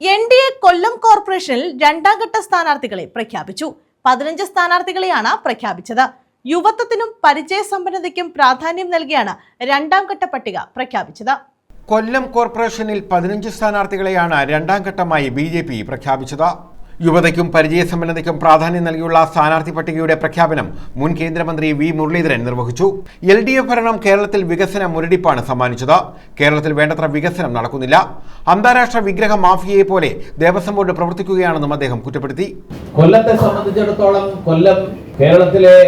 N D A കൊല്ലം കോർപ്പറേഷനിൽ രണ്ടാം ഘട്ട സ്ഥാനാർത്ഥികളെ പ്രഖ്യാപിച്ചു. പതിനഞ്ച് സ്ഥാനാർത്ഥികളെയാണ് പ്രഖ്യാപിച്ചത്. യുവത്വത്തിനും പരിചയസമ്പന്നതയ്ക്കും പ്രാധാന്യം നൽകിയാണ് രണ്ടാം ഘട്ട പട്ടിക പ്രഖ്യാപിച്ചത്. കൊല്ലം കോർപ്പറേഷനിൽ പതിനഞ്ച് സ്ഥാനാർത്ഥികളെയാണ് രണ്ടാം ഘട്ടമായി ബി പ്രഖ്യാപിച്ചത്. യുവതയ്ക്കും പരിചയസമ്പന്നതയ്ക്കും പ്രാധാന്യം നൽകിയുള്ള സ്ഥാനാർത്ഥി പട്ടികയുടെ പ്രഖ്യാപനം മുൻ കേന്ദ്രമന്ത്രി വി മുരളീധരൻ നിർവഹിച്ചു. എൽ ഡി എഫ് ഭരണം കേരളത്തിൽ വികസന മുരടിപ്പാണ് സമ്മാനിച്ചത്. കേരളത്തിൽ വേണ്ടത്ര വികസനം നടക്കുന്നില്ല. അന്താരാഷ്ട്ര വിഗ്രഹ മാഫിയയെ പോലെ ദേവസ്വം ബോർഡ് പ്രവർത്തിക്കുകയാണെന്നും അദ്ദേഹം കുറ്റപ്പെടുത്തി. കൊല്ലത്തെ സംബന്ധിച്ചിടത്തോളം കൊല്ലം കേരളത്തിലെ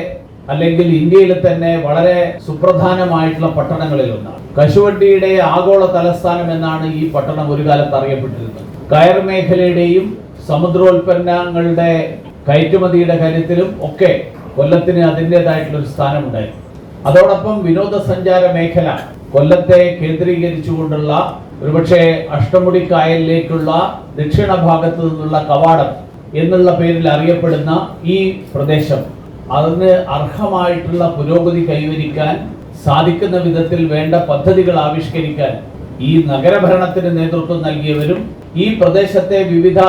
അല്ലെങ്കിൽ ഇന്ത്യയിലെ തന്നെ വളരെ സുപ്രധാനമായിട്ടുള്ള പട്ടണങ്ങളിൽ ഒന്നാണ്. കശുവണ്ടിയുടെ ആഗോള തലസ്ഥാനം എന്നാണ് ഈ പട്ടണം ഒരു കാലത്ത് അറിയപ്പെട്ടിരുന്നത്. കയർ മേഖലയുടെയും സമുദ്രോൽപ്പന്നങ്ങളുടെ കയറ്റുമതിയുടെ കാര്യത്തിലും ഒക്കെ കൊല്ലത്തിന് അതിന്റെതായിട്ടുള്ള ഒരു സ്ഥാനമുണ്ടായിരുന്നു. അതോടൊപ്പം വിനോദസഞ്ചാര മേഖല കൊല്ലത്തെ കേന്ദ്രീകരിച്ചുകൊണ്ടുള്ള ഒരുപക്ഷെ അഷ്ടമുടി കായലിലേക്കുള്ള ദക്ഷിണ ഭാഗത്തു നിന്നുള്ള കവാടം എന്നുള്ള പേരിൽ അറിയപ്പെടുന്ന ഈ പ്രദേശം അതിന് അർഹമായിട്ടുള്ള പുരോഗതി കൈവരിക്കാൻ സാധിക്കുന്ന വിധത്തിൽ വേണ്ട പദ്ധതികൾ ആവിഷ്കരിക്കാൻ ഈ നഗരഭരണത്തിന് നേതൃത്വം നൽകിയവരും ഈ പ്രദേശത്തെ വിവിധ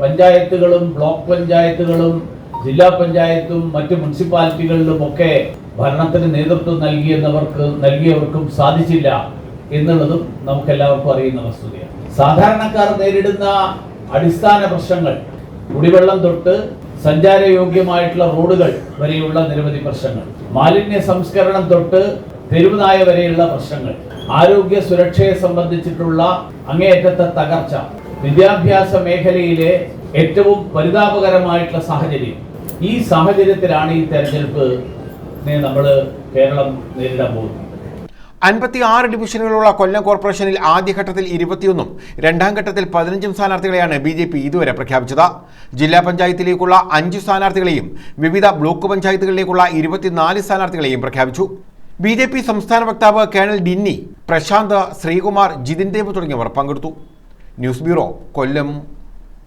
പഞ്ചായത്തുകളും ബ്ലോക്ക് പഞ്ചായത്തുകളും ജില്ലാ പഞ്ചായത്തും മറ്റ് മുനിസിപ്പാലിറ്റികളിലും ഒക്കെ ഭരണത്തിന് നേതൃത്വം നൽകിയെന്നവർക്ക് നൽകിയവർക്കും സാധിച്ചില്ല എന്നുള്ളതും നമുക്കെല്ലാവർക്കും അറിയുന്ന വസ്തുതയാണ്. സാധാരണക്കാർ നേരിടുന്ന അടിസ്ഥാന പ്രശ്നങ്ങൾ കുടിവെള്ളം തൊട്ട് സഞ്ചാരയോഗ്യമായിട്ടുള്ള റോഡുകൾ വരെയുള്ള നിരവധി പ്രശ്നങ്ങൾ മാലിന്യ സംസ്കരണം തൊട്ട് തെരുവുനായ വരെയുള്ള പ്രശ്നങ്ങൾ ആരോഗ്യ സുരക്ഷയെ സംബന്ധിച്ചിട്ടുള്ള അങ്ങേയറ്റത്തെ തകർച്ച വിദ്യാഭ്യാസ മേഖലയിലെ ഏറ്റവും പരിതാപകരമായിട്ടുള്ള സാഹചര്യം. ഈ സാഹചര്യത്തിലാണ് ഈ തെരഞ്ഞെടുപ്പ് നമ്മൾ കേരളം നേരിടാൻ പോകുന്നത്. അൻപത്തി ആറ് ഡിവിഷനുകളുള്ള കൊല്ലം കോർപ്പറേഷനിൽ ആദ്യഘട്ടത്തിൽ ഇരുപത്തിയൊന്നും രണ്ടാം ഘട്ടത്തിൽ പതിനഞ്ചും സ്ഥാനാർത്ഥികളെയാണ് ബി ജെ പി ഇതുവരെ പ്രഖ്യാപിച്ചത്. ജില്ലാ പഞ്ചായത്തിലേക്കുള്ള അഞ്ച് സ്ഥാനാർത്ഥികളെയും വിവിധ ബ്ലോക്ക് പഞ്ചായത്തുകളിലേക്കുള്ള ഇരുപത്തിനാല് സ്ഥാനാർത്ഥികളെയും പ്രഖ്യാപിച്ചു. ബി ജെ പി സംസ്ഥാന വക്താവ് കേണൽ ഡിന്നി പ്രശാന്ത് ശ്രീകുമാർ ജിതിൻ ദേവ് തുടങ്ങിയവർ പങ്കെടുത്തു. News bureau Kollam.